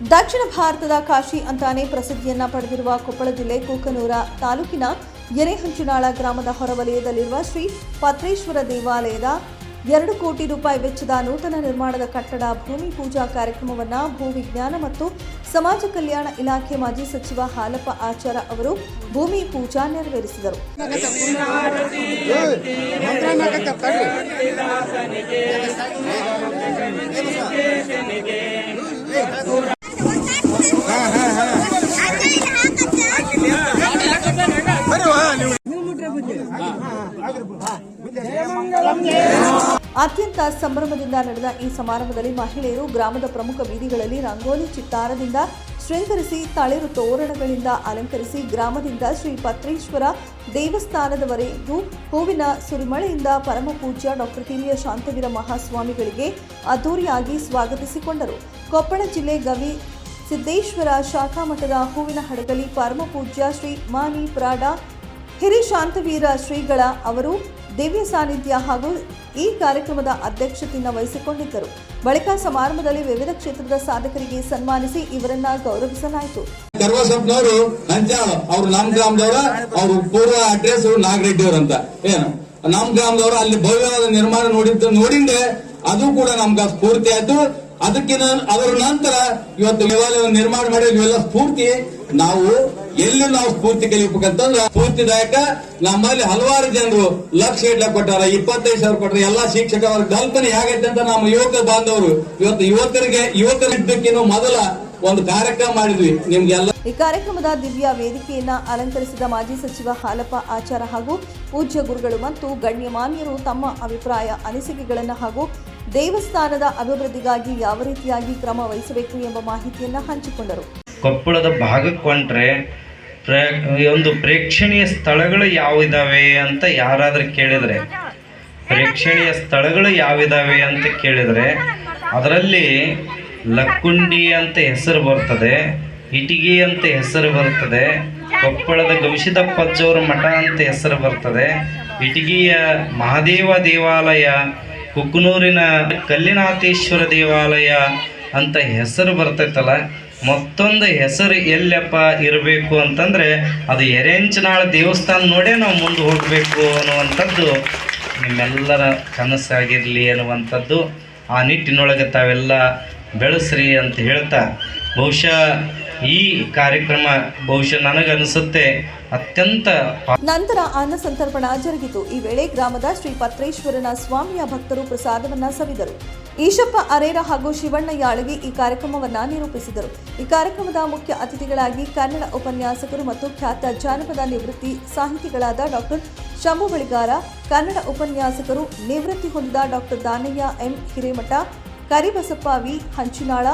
ದಕ್ಷಿಣ ಭಾರತದ ಕಾಶಿ ಅಂತಾನೆ ಪ್ರಸಿದ್ಧಿಯನ್ನ ಪಡೆದಿರುವ ಕೊಪ್ಪಳ ಜಿಲ್ಲೆ ಕೂಕನೂರ ತಾಲೂಕಿನ ಎರೆಹಂಚಿನಾಳ ಗ್ರಾಮದ ಹೊರವಲಯದಲ್ಲಿರುವ ಶ್ರೀ ಪತ್ರೇಶ್ವರ ದೇವಾಲಯದ ಎರಡು ಕೋಟಿ ರೂಪಾಯಿ ವೆಚ್ಚದ ನೂತನ ನಿರ್ಮಾಣದ ಕಟ್ಟಡ ಭೂಮಿ ಪೂಜಾ ಕಾರ್ಯಕ್ರಮವನ್ನ ಭೂವಿಜ್ಞಾನ ಮತ್ತು ಸಮಾಜ ಕಲ್ಯಾಣ ಇಲಾಖೆ ಮಾಜಿ ಸಚಿವ ಹಾಲಪ್ಪ ಆಚಾರ ಅವರು ಭೂಮಿ ಪೂಜಾ ನೆರವೇರಿಸಿದರು. ಅತ್ಯಂತ ಸಂಭ್ರಮದಿಂದ ನಡೆದ ಈ ಸಮಾರಂಭದಲ್ಲಿ ಮಹಿಳೆಯರು ಗ್ರಾಮದ ಪ್ರಮುಖ ಬೀದಿಗಳಲ್ಲಿ ರಂಗೋಲಿ ಚಿತ್ತಾರದಿಂದ ಶೃಂಗರಿಸಿ ತಳಿರು ತೋರಣಗಳಿಂದ ಅಲಂಕರಿಸಿ ಗ್ರಾಮದಿಂದ ಶ್ರೀ ಪತ್ರೇಶ್ವರ ದೇವಸ್ಥಾನದವರೆಗೂ ಹೂವಿನ ಸುರಿಮಳೆಯಿಂದ ಪರಮಪೂಜ್ಯ ಡಾಕ್ಟರ್ ಹಿರಿಯ ಶಾಂತವೀರ ಮಹಾಸ್ವಾಮಿಗಳಿಗೆ ಅದ್ದೂರಿಯಾಗಿ ಸ್ವಾಗತಿಸಿಕೊಂಡರು. ಕೊಪ್ಪಳ ಜಿಲ್ಲೆ ಗವಿ ಸಿದ್ದೇಶ್ವರ ಶಾಖಾ ಮಠದ ಹೂವಿನ ಹಡಗಲಿ ಪರಮಪೂಜ್ಯ ಶ್ರೀ ಮಾನಿ ಪ್ರಾಡ ಹಿರಿ ಶಾಂತವೀರ ಶ್ರೀಗಳ ಅವರು ದಿವ್ಯ ಸಾನ್ನಿಧ್ಯ ಹಾಗೂ ಈ ಕಾರ್ಯಕ್ರಮದ ಅಧ್ಯಕ್ಷತೆಯನ್ನು ವಹಿಸಿಕೊಂಡಿದ್ದರು. ಬಳಿಕ ಸಮಾರಂಭದಲ್ಲಿ ವಿವಿಧ ಕ್ಷೇತ್ರದ ಸಾಧಕರಿಗೆ ಸನ್ಮಾನಿಸಿ ಇವರನ್ನ ಗೌರವಿಸಲಾಯಿತು. ಕರ್ವಸಪ್ಪನವರು ಹಂಚಾಳ ಅವರು ನಮ್ಮ ಗ್ರಾಮದವರು, ಅವರು ಪೂರ್ವ ಅಡ್ರೆಸ್ ನಾಗರೆಡ್ಡಿ ಅಂತ ಏನು? ನಮ್ಮ ಗ್ರಾಮದವ್ರು ಅಲ್ಲಿ ಭವ್ಯವಾದ ನಿರ್ಮಾಣ ನೋಡಿದ್ದು, ನೋಡಿಂದೆ ಅದು ಕೂಡ ನಮ್ಗ ಸ್ಫೂರ್ತಿ ಆಯ್ತು. ಅದಕ್ಕಿಂತ ಅದರ ನಂತರ ಇವತ್ತು ದೇವಾಲಯವನ್ನು ನಿರ್ಮಾಣ ಮಾಡಿ ಇವೆಲ್ಲ ಸ್ಫೂರ್ತಿ. ನಾವು ಎಲ್ಲಿ ನಾವು ಸ್ಫೂರ್ತಿ ಕಲಿಬೇಕಂತಂದ್ರ ಸ್ಫೂರ್ತಿದಾಯಕ ನಮ್ಮಲ್ಲಿ ಹಲವಾರು ಜನರು ಲಕ್ಷ ಇಡ್ಲ ಕೊಟ್ಟಾರ ಇಪ್ಪತ್ತೈದು ಸಾವಿರ ಕೊಟ್ಟರೆ ಎಲ್ಲಾ ಶಿಕ್ಷಕ ವರ್ಗ ಕಲ್ಪನೆ ಹೇಗೈತೆ ಅಂತ ನಮ್ಮ ಯುವಕ ಬಾಂಧವರು. ಇವತ್ತು ಯುವಕರಿಗೆ ಯುವಕರಿದ್ದಕ್ಕಿನ್ನೂ ಮೊದಲ ಒಂದು ಕಾರ್ಯಕ್ರಮ ಮಾಡಿದ್ವಿ. ನಿಮ್ಗೆಲ್ಲ ಈ ಕಾರ್ಯಕ್ರಮದ ದಿವ್ಯ ವೇದಿಕೆಯನ್ನ ಅಲಂಕರಿಸಿದ ಮಾಜಿ ಸಚಿವ ಹಾಲಪ್ಪ ಆಚಾರ ಹಾಗೂ ಪೂಜ್ಯ ಗುರುಗಳು ಮತ್ತು ಗಣ್ಯಮಾನ್ಯರು ತಮ್ಮ ಅಭಿಪ್ರಾಯ ಅನಿಸಿಕೆಗಳನ್ನು ಹಾಗೂ ದೇವಸ್ಥಾನದ ಅಭಿವೃದ್ಧಿಗಾಗಿ ಯಾವ ರೀತಿಯಾಗಿ ಕ್ರಮ ವಹಿಸಬೇಕು ಎಂಬ ಮಾಹಿತಿಯನ್ನ ಹಂಚಿಕೊಂಡರು. ಕೊಪ್ಪಳದ ಭಾಗಕ್ಕೆ ಪ್ರ, ಒಂದು ಪ್ರೇಕ್ಷಣೀಯ ಸ್ಥಳಗಳು ಯಾವಿದಾವೆ ಅಂತ ಯಾರಾದರೂ ಕೇಳಿದರೆ, ಪ್ರೇಕ್ಷಣೀಯ ಸ್ಥಳಗಳು ಯಾವಿದಾವೆ ಅಂತ ಕೇಳಿದರೆ, ಅದರಲ್ಲಿ ಲಕ್ಕುಂಡಿ ಅಂತ ಹೆಸರು ಬರ್ತದೆ, ಇಟಿಗಿ ಅಂತ ಹೆಸರು ಬರ್ತದೆ, ಕೊಪ್ಪಳದ ಗವಿಸಿದಪ್ಪಜ್ಜವರ ಮಠ ಅಂತ ಹೆಸರು ಬರ್ತದೆ, ಇಟಗಿಯ ಮಹಾದೇವ ದೇವಾಲಯ, ಕುಕ್ನೂರಿನ ಕಲ್ಲಿನಾಥೇಶ್ವರ ದೇವಾಲಯ ಅಂತ ಹೆಸರು ಬರ್ತೈತಲ್ಲ ಮತ್ತೊಂದು ಹೆಸರು ಎಲ್ಲಪ್ಪ ಇರಬೇಕು ಅಂತಂದರೆ ಅದು ಎರೆಂಚನಾಳ ದೇವಸ್ಥಾನ ನೋಡೇ ನಾವು ಮುಂದೆ ಹೋಗಬೇಕು ಅನ್ನುವಂಥದ್ದು ನಿಮ್ಮೆಲ್ಲರ ಕನಸಾಗಿರಲಿ ಅನ್ನುವಂಥದ್ದು ಆ ನಿಟ್ಟಿನೊಳಗೆ ತಾವೆಲ್ಲ ಬೆಳೆಸ್ರಿ ಅಂತ ಹೇಳ್ತಾ ಬಹುಶಃ ಈ ಕಾರ್ಯಕ್ರಮ ಬಹುಶಃ ನನಗನ್ನಿಸುತ್ತೆ ಅತ್ಯಂತ ನಂತರ ಅನ್ನ ಸಂತರ್ಪಣ ಜರುಗಿತು. ಈ ವೇಳೆ ಗ್ರಾಮದ ಶ್ರೀ ಪತ್ರೇಶ್ವರನ ಸ್ವಾಮಿಯ ಭಕ್ತರು ಪ್ರಸಾದವನ್ನ ಸವಿದರು. ಈಶಪ್ಪ ಅರೇರ ಹಾಗೂ ಶಿವಣ್ಣ ಯಾಳಗಿ ಈ ಕಾರ್ಯಕ್ರಮವನ್ನ ನಿರೂಪಿಸಿದರು. ಈ ಕಾರ್ಯಕ್ರಮದ ಮುಖ್ಯ ಅತಿಥಿಗಳಾಗಿ ಕನ್ನಡ ಉಪನ್ಯಾಸಕರು ಮತ್ತು ಖ್ಯಾತ ಜಾನಪದ ನಿವೃತ್ತಿ ಸಾಹಿತಿಗಳಾದ ಡಾಕ್ಟರ್ ಶಂಭು ಬಳಿಗಾರ, ಕನ್ನಡ ಉಪನ್ಯಾಸಕರು ನಿವೃತ್ತಿ ಹೊಂದಿದ doctor Danayya M. Hiremath Karibasappa V Hanchinal,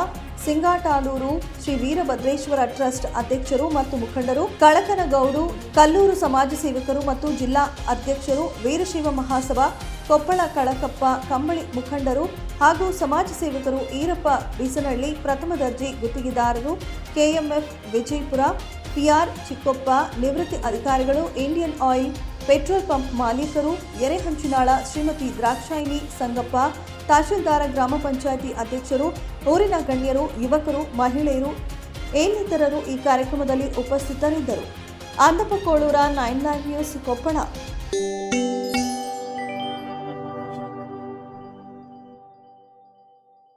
Singatalur Shri Veerabhadreshwara trust ಅಧ್ಯಕ್ಷರು ಮತ್ತು ಮುಖಂಡರು, ಕಳಕನಗೌಡು ಕಲ್ಲೂರು ಸಮಾಜ ಸೇವಕರು ಮತ್ತು ಜಿಲ್ಲಾ ಅಧ್ಯಕ್ಷರು, ವೀರಶೈವ ಮಹಾಸಭಾ, ಕೊಪ್ಪಳ ಕಳಕಪ್ಪ ಕಂಬಳಿ ಮುಖಂಡರು ಹಾಗೂ ಸಮಾಜ ಸೇವಕರು ಈರಪ್ಪ ಬೀಸನಹಳ್ಳಿ ಪ್ರಥಮ ದರ್ಜೆ ಗುತ್ತಿಗೆದಾರರು, ಕೆಎಂಎಫ್ ವಿಜಯಪುರ ಪಿಆರ್, ಚಿಕ್ಕಪ್ಪ, ನಿವೃತ್ತಿ ಅಧಿಕಾರಿಗಳು, ಇಂಡಿಯನ್ ಆಯಿಲ್, ಪೆಟ್ರೋಲ್ ಪಂಪ್ ಮಾಲೀಕರು ಎರೆಹಂಚಿನಾಳ ಶ್ರೀಮತಿ ದ್ರಾಕ್ಷಾಯಿನಿ ಸಂಗಪ್ಪ, ತಹಶೀಲ್ದಾರ, ಗ್ರಾಮ ಪಂಚಾಯಿತಿ ಅಧ್ಯಕ್ಷರು, ಊರಿನ ಗಣ್ಯರು, ಯುವಕರು, ಮಹಿಳೆಯರು, ಇನ್ನಿತರರು ಈ ಕಾರ್ಯಕ್ರಮದಲ್ಲಿ ಉಪಸ್ಥಿತರಿದ್ದರು. Andappa Kolur nine nine news Koppal.